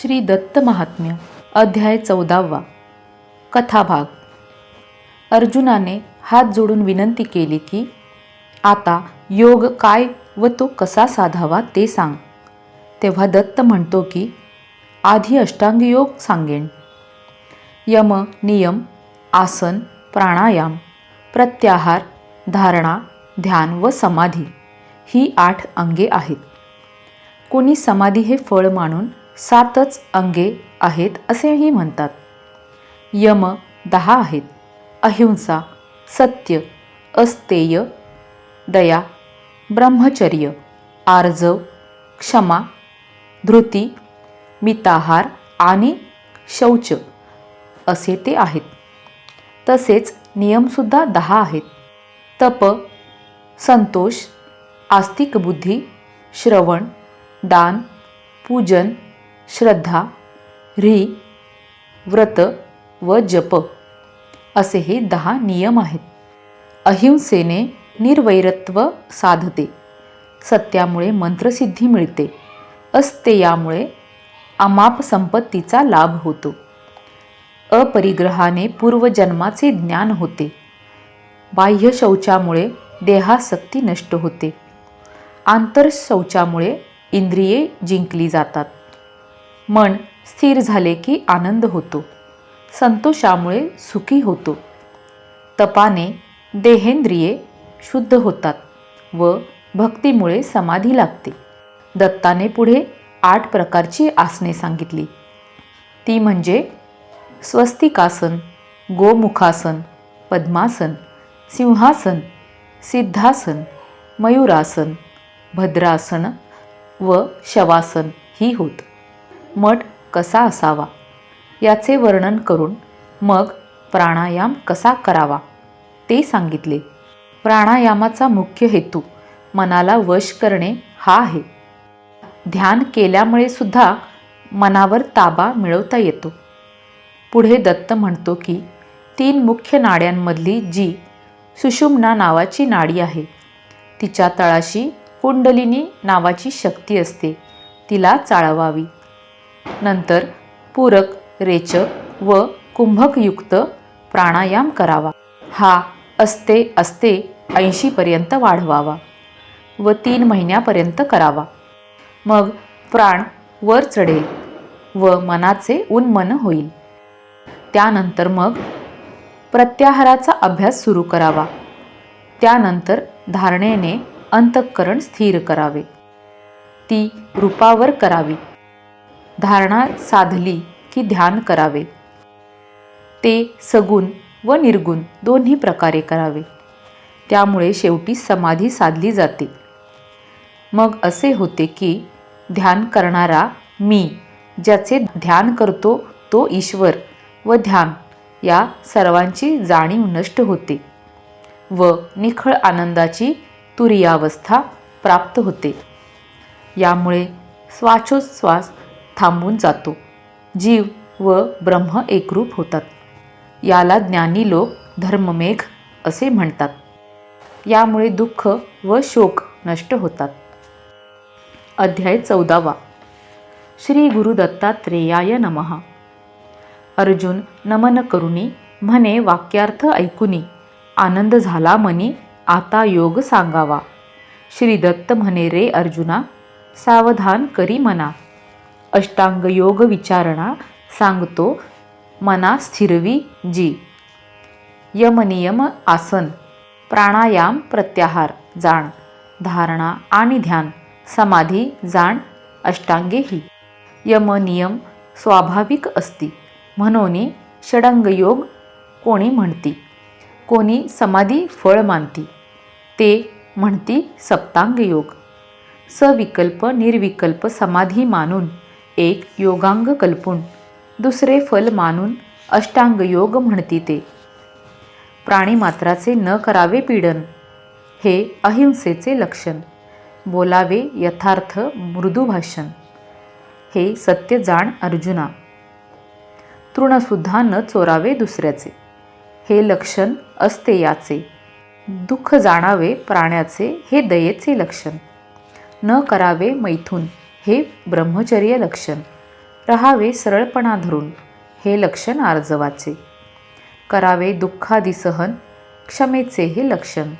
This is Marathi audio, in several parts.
श्री दत्त महात्म्य अध्याय चौदावा कथाभाग अर्जुनाने हात जोडून विनंती केली की आता योग काय व तो कसा साधावा ते सांग. तेव्हा दत्त म्हणतो की आधी अष्टांग योग सांगेन. यम नियम आसन प्राणायाम प्रत्याहार धारणा ध्यान व समाधी ही आठ अंगे आहेत. कोणी समाधी हे फळ मानून सातच अंगे आहेत असेही म्हणतात. यम दहा आहेत. अहिंसा सत्य अस्तेय दया ब्रह्मचर्य आर्जव क्षमा धृती मिताहार आणि शौच असे ते आहेत. तसेच नियमसुद्धा दहा आहेत. तप संतोष आस्तिक बुद्धी श्रवण दान पूजन श्रद्धा ह्री व्रत व जप असे हे दहा नियम आहेत. अहिंसेने निर्वैरत्व साधते. सत्यामुळे मंत्रसिद्धी मिळते. असते यामुळे अमाप संपत्तीचा लाभ होतो. अपरिग्रहाने पूर्वजन्माचे ज्ञान होते. बाह्य शौचामुळे देहासक्ती नष्ट होते. आंतरशौचामुळे इंद्रिये जिंकली जातात. मन स्थिर झाले की आनंद होतो. संतोषामुळे सुखी होतो. तपाने देहेंद्रिये शुद्ध होतात व भक्तीमुळे समाधी लागते. दत्ताने पुढे आठ प्रकारची आसने सांगितली. ती म्हणजे स्वस्तिकासन गोमुखासन पद्मासन सिंहासन सिद्धासन मयूरासन भद्रासन व शवासन ही होत. मठ कसा असावा? याचे वर्णन करून मग प्राणायाम कसा करावा? ते सांगितले. प्राणायामाचा मुख्य हेतू मनाला वश करणे हा आहे. ध्यान केल्यामुळे सुद्धा मनावर ताबा मिळवता येतो. पुढे दत्त म्हणतो की तीन मुख्य नाड्यांमधली जी सुषुम्ना नावाची नाडी आहे तिच्या तळाशी कुंडलिनी नावाची शक्ती असते तिला चाळवावी. नंतर पूरक रेचक व कुंभकयुक्त प्राणायाम करावा. हा असते असते ऐंशीपर्यंत वाढवावा व तीन महिन्यापर्यंत करावा. मग प्राण वर चढेल व मनाचे उन्मन होईल. त्यानंतर मग प्रत्याहाराचा अभ्यास सुरू करावा. त्यानंतर धारणेने अंतःकरण स्थिर करावे. ती रूपावर करावी. धारणा साधली की ध्यान करावे. ते सगुण व निर्गुण दोन्ही प्रकारे करावे. त्यामुळे शेवटी समाधी साधली जाते. मग असे होते की ध्यान करणारा मी ज्याचे ध्यान करतो तो ईश्वर व ध्यान या सर्वांची जाणीव नष्ट होते व निखळ आनंदाची तुरीयावस्था प्राप्त होते. यामुळे श्वासोच्छ्वास थांबून जातो. जीव व ब्रह्म एकरूप होतात. याला ज्ञानी लोक धर्ममेघ असे म्हणतात. यामुळे दुःख व शोक नष्ट होतात. अध्याय चौदावा. श्री गुरु दत्तात्रेयाय नमः. अर्जुन नमन करुणी म्हणे वाक्यार्थ ऐकुनी आनंद झाला मनी आता योग सांगावा. श्री दत्त म्हणे रे अर्जुना सावधान करी मना. अष्टांग योग विचारणा सांगतो मना स्थिरवी जी. यमनियम आसन प्राणायाम प्रत्याहार जाण धारणा आणि ध्यान समाधी जाण अष्टांगेही. यम नियम स्वाभाविक असती म्हणून षडंगयोग कोणी म्हणती कोणी समाधी फळ मानती ते म्हणती सप्तांग योग. सविकल्प निर्विकल्प समाधी मानून एक योगांग कल्पून दुसरे फल मानून अष्टांग योग म्हणती ते. प्राणीमात्राचे न करावे पीडन हे अहिंसेचे लक्षण. बोलावे यथार्थ मृदू भाषण हे सत्य जाण अर्जुना. तृणसुद्धा न चोरावे दुसऱ्याचे हे लक्षण असते याचे. दुःख जाणावे प्राण्याचे हे दयेचे लक्षण. न करावे मैथून हे ब्रह्मचर्य लक्षण. रहावे सरळपणा धरून हे लक्षण आर्जवाचे. करावे दुःखादी सहन क्षमेचे हे लक्षण.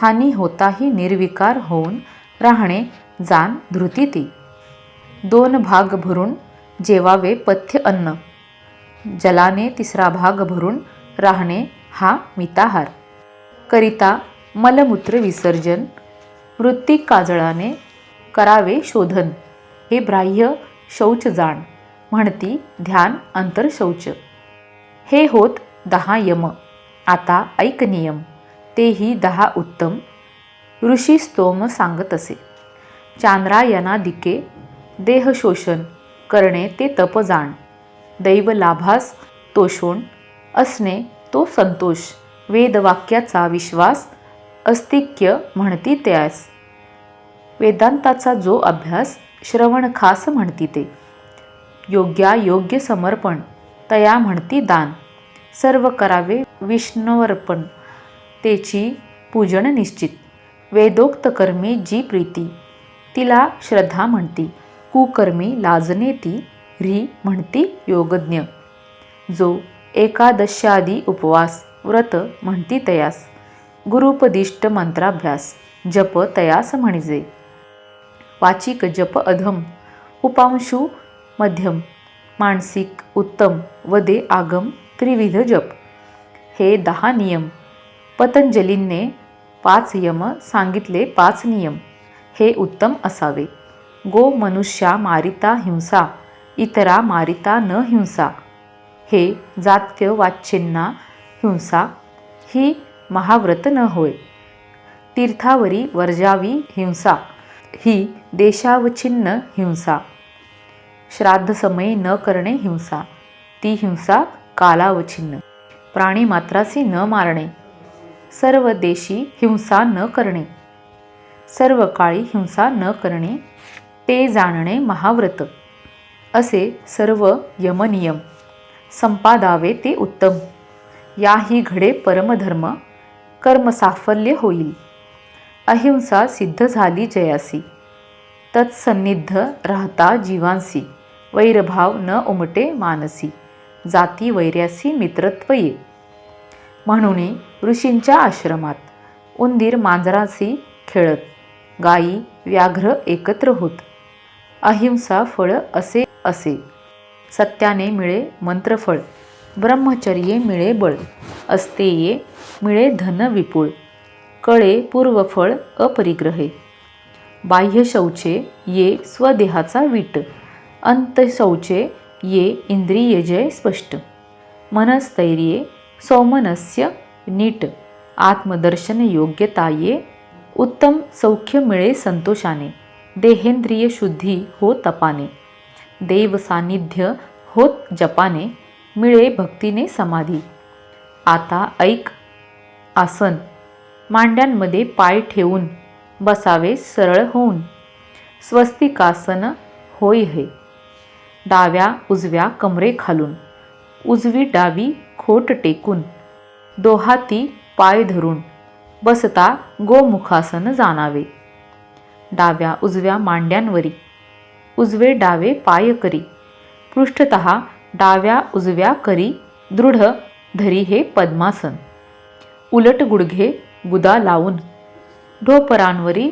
हानी होताही निर्विकार होऊन राहणे जाण धृतीती. दोन भाग भरून जेवावे पथ्य अन्न. जलाने तिसरा भाग भरून राहणे हा मिताहार. करिता मलमूत्र विसर्जन. वृत्ती काजळाने करावे शोधन. हे बाह्य शौच जाण म्हणती ध्यान अंतरशौच हे होत दहा यम. आता ऐक नियम. तेही दहा उत्तम. ऋषी स्तोम सांगत असे चांद्रायनादिके देहशोषण करणे ते तप जाण. दैव लाभास तोषोण असणे तो संतोष. वेदवाक्याचा विश्वास अस्तिक्य म्हणती त्यास. वेदांताचा जो अभ्यास श्रवण खास म्हणती ते. योग्या योग्य समर्पण तया म्हणती दान. सर्व करावे विष्णुवर्पण तेची पूजन निश्चित. वेदोक्त कर्मी जी प्रीती तिला श्रद्धा म्हणती. कुकर्मी लाजने ती ह्री म्हणती योगज्ञ. जो एकादशादी उपवास व्रत म्हणती तयास. गुरुपदिष्ट मंत्राभ्यास जप तयास म्हणजे. वाचिक जप अधम उपांशु मध्यम मानसिक उत्तम वदे आगम त्रिविध जप. हे दहा नियम. पतंजलींने पाच यम सांगितले पाच नियम. हे उत्तम असावे. गो मनुष्या मारिता हिंसा इतरा मारिता न हिंसा. हे जात्य वाच्यांना हिंसा ही महाव्रत न होय. तीर्थावरी वर्जावी हिंसा. ही देशावचिन्न हिंसा. श्राद्धसमयी न करणे हिंसा. ती हिंसा कालावचिन्न प्राणी मात्रासी न मारणे. सर्व देशी हिंसा न करणे. सर्व काळी हिंसा न करणे. ते जाणणे महाव्रत. असे सर्व यमनियम. संपादावे ते उत्तम. याही घडे परमधर्म. कर्मसाफल्य होईल. अहिंसा सिद्ध झाली जयासी. तत्सन्निध राहता जीवांसी. वैरभाव न उमटे मानसी. जाती वैर्यासी मित्रत्व ये. म्हणून ऋषींच्या आश्रमात उंदीर मांजरासी खेळत गायी व्याघ्र एकत्र होत. अहिंसा फळ असे असे. सत्याने मिळे मंत्रफळ ब्रह्मचर्ये मिळे बळ. अस्तेये मिळे धन विपुळ. कळे पूर्वफळ अपरिग्रहे. बाह्य शौचे ये स्वदेहाचा वीट अंतशौचे ये इंद्रियजय स्पष्ट. मनस्थैर्ये सौमनस्य नीट आत्मदर्शन योग्यता ये उत्तम सौख्य मिळे संतोषाने देहेंद्रिय शुद्धी हो तपाने देव सानिध्य होत जपाने मिळे भक्तीने समाधी. आता ऐक आसन. मांड्यांमध्ये पाय ठेवून बसावे सरळ होऊन. स्वस्तिकासन होय हे. डाव्या उजव्या कमरे खालून. उजवी डावी खोट टेकून. दोहाती पाय धरून. बसता गोमुखासन जाणावे. डाव्या उजव्या मांड्यांवरी. उजवे डावे पाय करी. पृष्ठत डाव्या उजव्या करी. दृढ धरी हे पद्मासन. उलट गुडघे गुदा लावून ढोपरांवरी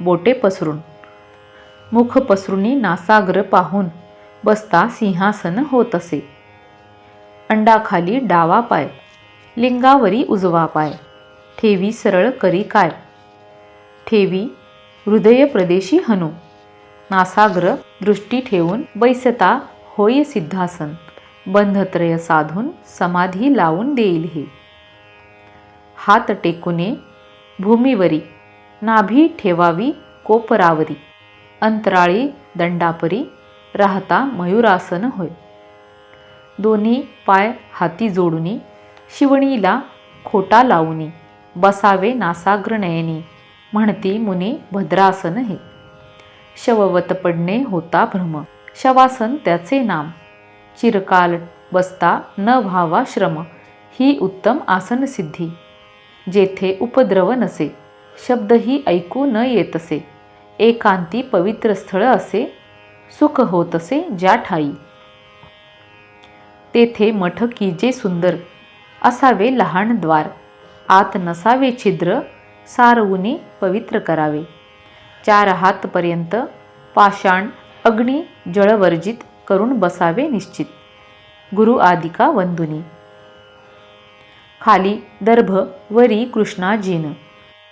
बोटे पसरून मुख पसरुनी नासाग्र पाहून बसता सिंहासन होत असे अंडाखाली डावा पाय लिंगावरी उजवा पाय ठेवी सरळ करी काय? ठेवी हृदय प्रदेशी हनु नासाग्र दृष्टी ठेवून बैसता होय सिद्धासन बंधत्रय साधून समाधी लावून देईल हे. हात टेकुने भूमीवरी नाभी ठेवावी कोपरावरी. अंतराळी दंडापरी राहता मयुरासन होय. दोन्ही पाय हाती जोडुनी शिवणीला खोटा लावुनी बसावे नासाग्र नयनी म्हणती मुनी भद्रासन हे. शववत पडणे होता भ्रम शवासन त्याचे नाम. चिरकाल बसता न व्हावा श्रम ही उत्तम आसन सिद्धी. जेथे उपद्रव नसे. शब्दही ऐकू न येत असे एकांती पवित्र स्थळ असे. सुख होत असे ज्या ठाई. तेथे मठ की जे सुंदर. असावे लहान द्वार. आत नसावे छिद्र. सारवूने पवित्र करावे. चार हातपर्यंत पाषाण अग्नी जळवर्जित करून बसावे निश्चित. गुरु आदिका वंदुनी. खाली दर्भ वरी कृष्णाजीन.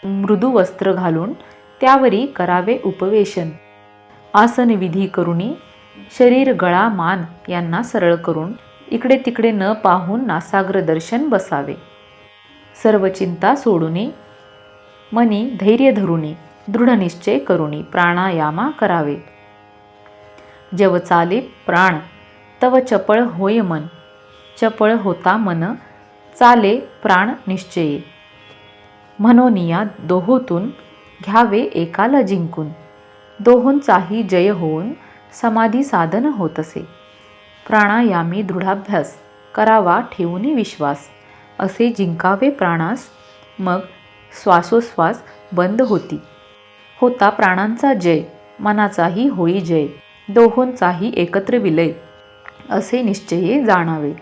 मृदू वस्त्र घालून त्यावरी करावे उपवेशन. आसन विधी करुणी शरीर गळा मान यांना सरळ करून इकडे तिकडे न पाहून नासाग्र दर्शन बसावे. सर्व चिंता सोडूनी मनी धैर्य धरुणी दृढनिश्चय करुणी प्राणायामा करावे. जव चाले प्राण तव चपळ होय मन चपळ होता मन चाले प्राण निश्चये. म्हणोनिया दोहोतून घ्यावे एकाला जिंकून. दोहोंचाही जय होऊन समाधी साधन होत असे प्राणायामी दृढाभ्यास करावा ठेवून विश्वास. असे जिंकावे प्राणास मग श्वासोश्वास बंद होती. होता प्राणांचा जय मनाचाही होई जय. दोहोंचाही एकत्र विलय असे निश्चये जाणावे.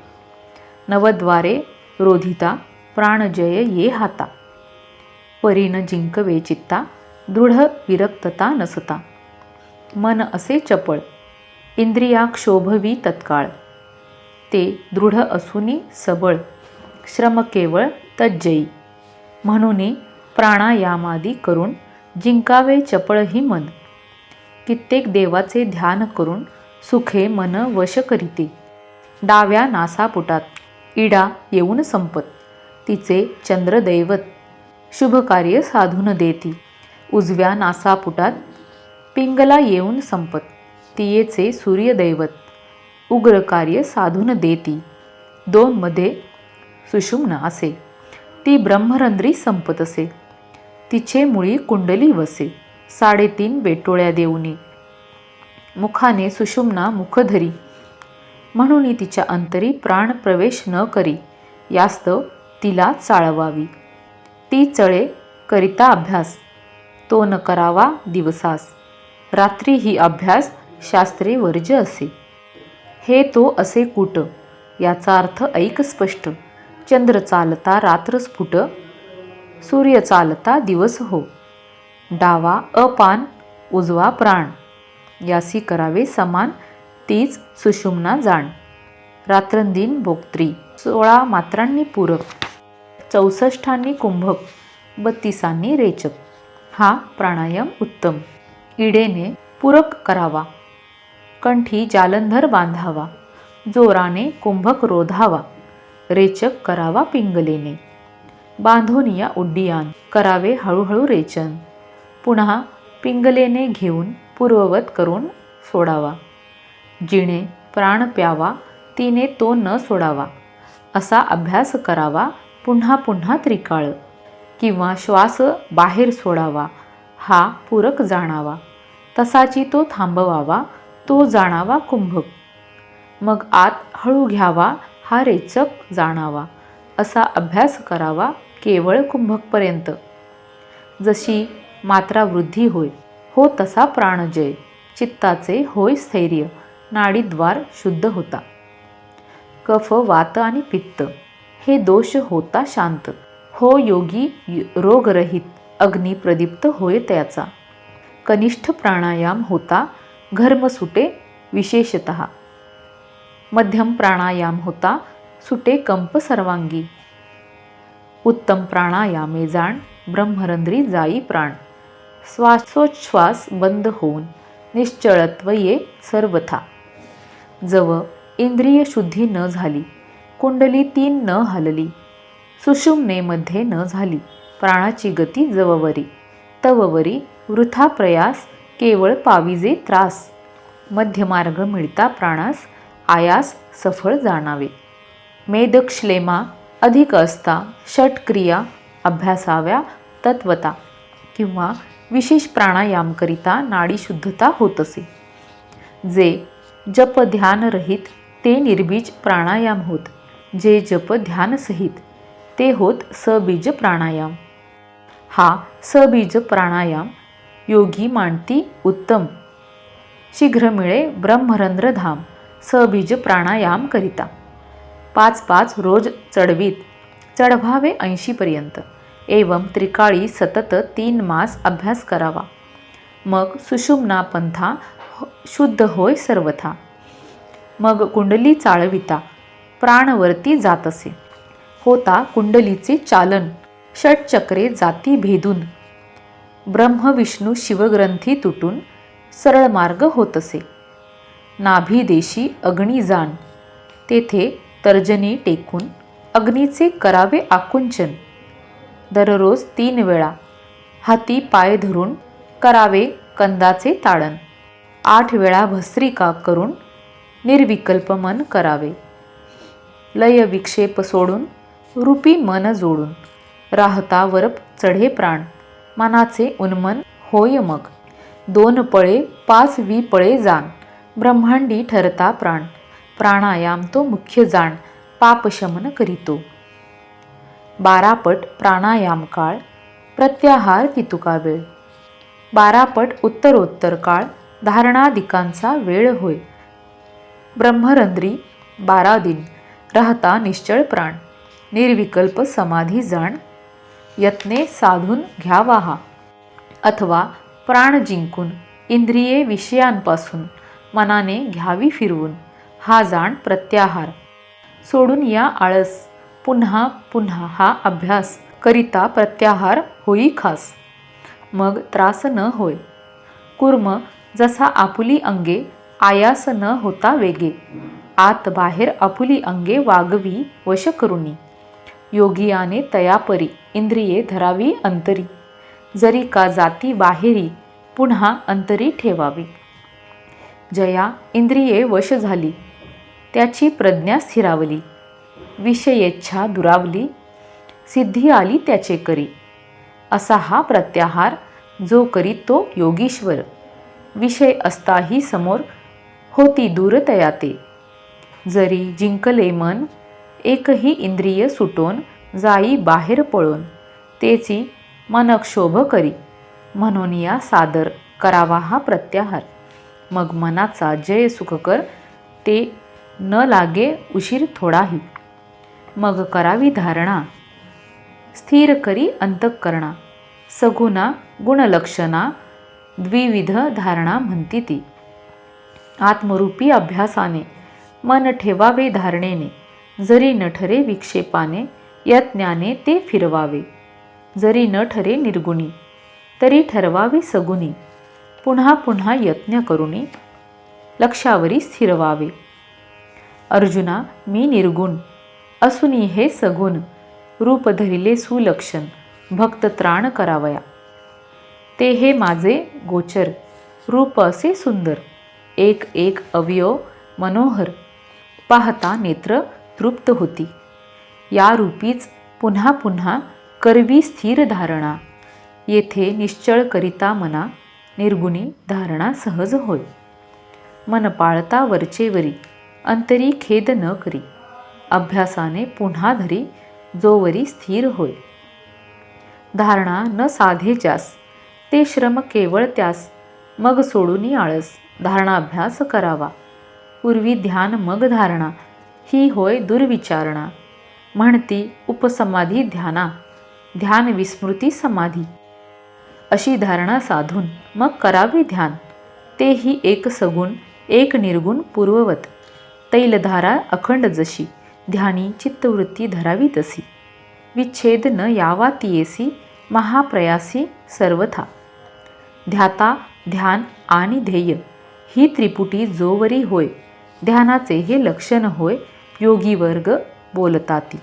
नवद्वारे रोधिता प्राणजय ये हाता. परीन जिंकवे चित्ता दृढ विरक्तता नसता. मन असे चपळ इंद्रिया क्षोभवी तत्काळ. ते दृढ असूनी सबळ श्रम केवळ तज्जयी. म्हणून प्राणायामादी करून जिंकावे चपळही मन. कित्येक देवाचे ध्यान करून सुखे मन वश करीते. डाव्या नासापुटात इडा येऊन संपत. तिचे चंद्रदैवत शुभकार्य साधून देती. उजव्या नासापुटात पिंगला येऊन संपत. तियेचे सूर्यदैवत उग्र कार्य साधून देती. दोन मध्ये सुषुम्न असे. ती ब्रह्मरंध्री संपत असे. तिचे मुळी कुंडली वसे. साडेतीन वेटोळ्या देऊनी. मुखाने सुषुम्ना मुखधरी म्हणून तिच्या अंतरी प्राण प्रवेश न करी यास्तव तिला चाळवावी. ती चळे करिता अभ्यास तो न करावा दिवसास. रात्री ही अभ्यास शास्त्रे वर्ज असे. हे तो असे कुट याचा अर्थ ऐक स्पष्ट. चंद्र चालता रात्र स्फुट सूर्य चालता दिवस हो. डावा अपान उजवा प्राण यासी करावे समान तीच सुषुम्ना जाण. रात्रंदिन भोक्त्री सोळा मात्रांनी पूरक. चौसष्टांनी कुंभक. बत्तीसांनी रेचक. हा प्राणायाम उत्तम. इडेने पूरक करावा. कंठी जालंधर बांधावा. जोराने कुंभक रोधावा. रेचक करावा पिंगलेने. बांधून या उड्डियान. करावे हळूहळू रेचन. पुन्हा पिंगलेने घेऊन पूर्ववत करून सोडावा. जिणे प्राण प्यावा तिने तो न सोडावा. असा अभ्यास करावा पुन्हा पुन्हा त्रिकाळ. किंवा श्वास बाहेर सोडावा हा पूरक जाणावा. तसाची तो थांबवावा तो जाणावा कुंभक मग आत हळू घ्यावा हा रेचक जाणावा. असा अभ्यास करावा केवळ कुंभकपर्यंत. जशी मात्रा वृद्धी होय हो तसा प्राणजय चित्ताचे होय स्थैर्य. नाडीद्वार शुद्ध होता. कफ वात आणि पित्त हे दोष होता शांत. हो योगी रोगरहित अग्नी प्रदीप्त होय त्याचा. कनिष्ठ प्राणायाम होता घर्म सुटे विशेषत. मध्यम प्राणायाम होता सुटे कंप सर्वांगी. उत्तम प्राणायामे जाण ब्रह्मरंध्री जाई प्राण. श्वासोच्छ्वास बंद होऊन निश्चळत्व ये सर्वथा. जव इंद्रिय शुद्धी न झाली कुंडली तीन न हलली सुषुम्नेमध्ये न झाली प्राणाची गती जववरी तववरी वृथा प्रयास केवळ पाविजे त्रास मध्यमार्ग मिळता प्राणास आयास सफळ जाणावे. मेदक्षलेमा अधिक असता षटक्रिया अभ्यासाव्या तत्वता किंवा विशेष प्राणायामकरिता नाडी शुद्धता होत असे. जे जप ध्यान रहित ते निर्बीज प्राणायाम होत. जे जप ध्यानसहित ते होत सबीज प्राणायाम. हा सबीज प्राणायाम योगी मांडती उत्तम. शीघ्र मिळे ब्रह्मरंध्र धाम सबीज प्राणायाम करिता. पाच पाच रोज चढवीत चढवावे ऐंशीपर्यंत एवं त्रिकाळी सतत तीन मास अभ्यास करावा. मग सुषुम्ना पंथा शुद्ध होय सर्वथा. मग कुंडली चाळविता प्राणवरती जात असे. होता कुंडलीचे चालन षटचक्रे जाती भेदून. ब्रह्मविष्णू शिवग्रंथी तुटून सरळ मार्ग होत असे. नाभिदेशी अग्नी जाण तेथे तर्जनी टेकून अग्नीचे करावे आकुंचन. दररोज तीन वेळा हाती पाय धरून करावे कंदाचे ताडण. आठ वेळा भस्त्रिका करून निर्विकल्प मन करावे. लय विक्षेप सोडून रूपी मन जोडून राहता वरप चढे प्राण मनाचे उन्मन होय मग. दोन पळे पाच वी पळे जाण ब्रह्मांडी ठरता प्राण प्राणायाम तो मुख्य जाण पापशमन करीतो. बारापट प्राणायाम काळ प्रत्याहार कितुका वेळ. बारापट उत्तरोत्तर काळ धारणादिकांचा वेळ होय. ब्रह्मरंध्री बारा दिन राहता निश्चळ प्राण निर्विकल्प समाधी जाण यत्ने साधून घ्यावा हा अथवा प्राण जिंकून इंद्रिये विषयांपासून मनाने घ्यावी फिरवून हा जाण प्रत्याहार. सोडून या आळस पुन्हा पुन्हा हा अभ्यास करिता प्रत्याहार होई खास. मग त्रास न होय. कुर्म जसा आपुली अंगे आयास न होता वेगे. आत बाहेर आपुली अंगे वागवी वश करुणी. योगियाने तयापरी इंद्रिये धरावी अंतरी. जरी का जाती बाहेरी पुन्हा अंतरी ठेवावी. जया इंद्रिये वश झाली. त्याची प्रज्ञा स्थिरावली. विषयेच्छा दुरावली. सिद्धी आली त्याचे करी. असा हा प्रत्याहार जो करी तो योगीश्वर. विषय असताही समोर होती दूरतया ते जरी जिंकले मन एकही इंद्रिय सुटोन जाई बाहेर पळून तेची मनक्षोभ करी म्हणून या सादर करावा हा प्रत्याहार. मग मनाचा जय सुखकर ते न लागे उशीर थोडाही. मग करावी धारणा स्थिर करी अंतःकरणा सगुणा गुणलक्षणा द्विविध धारणा म्हणती ती. आत्मरूपी अभ्यासाने मन ठेवावे धारणेने जरी न ठरे विक्षेपाने यज्ञाने ते फिरवावे. जरी न ठरे निर्गुणी तरी ठरवावे सगुणी. पुन्हा पुन्हा यत्न करुनी लक्षावरी स्थिरवावे. अर्जुना मी निर्गुण असूनी हे सगुण रूप धरिले सुलक्षण भक्त त्राण करावया. ते हे माझे गोचर. रूप असे सुंदर. एक एक अवयव मनोहर. पाहता नेत्र तृप्त होती. या रूपीच पुन्हा पुन्हा करवी स्थिर धारणा. येथे निश्चळ करिता मना निर्गुणी धारणा सहज होय. मन पाळता वरचेवरी अंतरी खेद न करी. अभ्यासाने पुन्हा धरी जोवरी स्थिर होय. धारणा न साधे जास ते श्रम केवळ त्यास. मग सोडून आळस धारणाभ्यास करावा. पूर्वी ध्यान मग धारणा. ही होय दुर्विचारणा. म्हणती उपसमाधी ध्याना. ध्यान विस्मृती समाधी. अशी धारणा साधून मग करावे ध्यान. तेही एक सगुण एक निर्गुण पूर्ववत. तैलधारा अखंड जशी. ध्यानी चित्तवृत्ती धरावी तशी विच्छेद न यावा तियेसी. महाप्रयासी सर्वथा. ध्याता ध्यान आणि ध्येय. ही त्रिपुटी जोवरी होय. ध्यानाचे हे लक्षण होय योगी वर्ग बोलताती.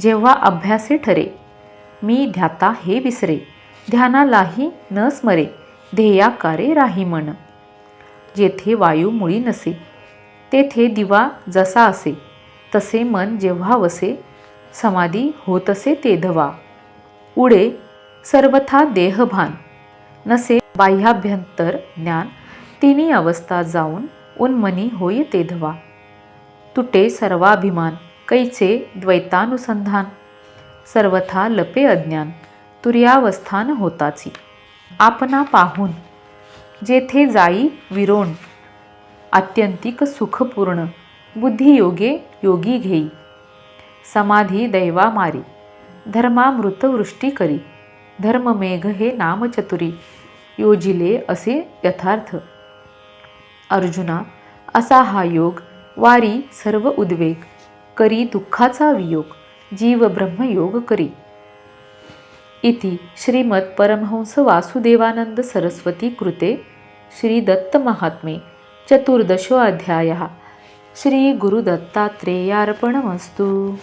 जेव्हा अभ्यासे ठरे मी ध्याता हे विसरे. ध्यानालाही न स्मरे ध्येयाकारे राही मन. जेथे वायू मुळी नसे तेथे दिवा जसा असे. तसे मन जेव्हा वसे समाधी होतसे तेधवा उडे सर्वथा देहभान. नसे बाह्याभ्यंतर ज्ञान तिन्ही अवस्था जाऊन उन्मनी होय तेधवा तुटे सर्वाभिमान कैचे द्वैतानुसंधान. सर्वथा लपे अज्ञान तुर्यावस्थान होताची. आपणा पाहून जेथे जाई विरोण आत्यंतिक सुखपूर्ण बुद्धियोगे योगी घेई. समाधी दैवा मारी धर्मामृत वृष्टी करी धर्ममेघ हे नामचतुरी. योजिले असे यथार्थ. अर्जुना असा हा योग वारी सर्व उद्वेग करी दुःखाचा वियोग जीव ब्रह्मयोग करी. इति श्रीमत् परमहंस वासुदेवानंद सरस्वती कृते श्री दत्त महात्मे चतुर्दशोऽध्यायः श्री गुरुदत्तात्रेयार्पणमस्तु.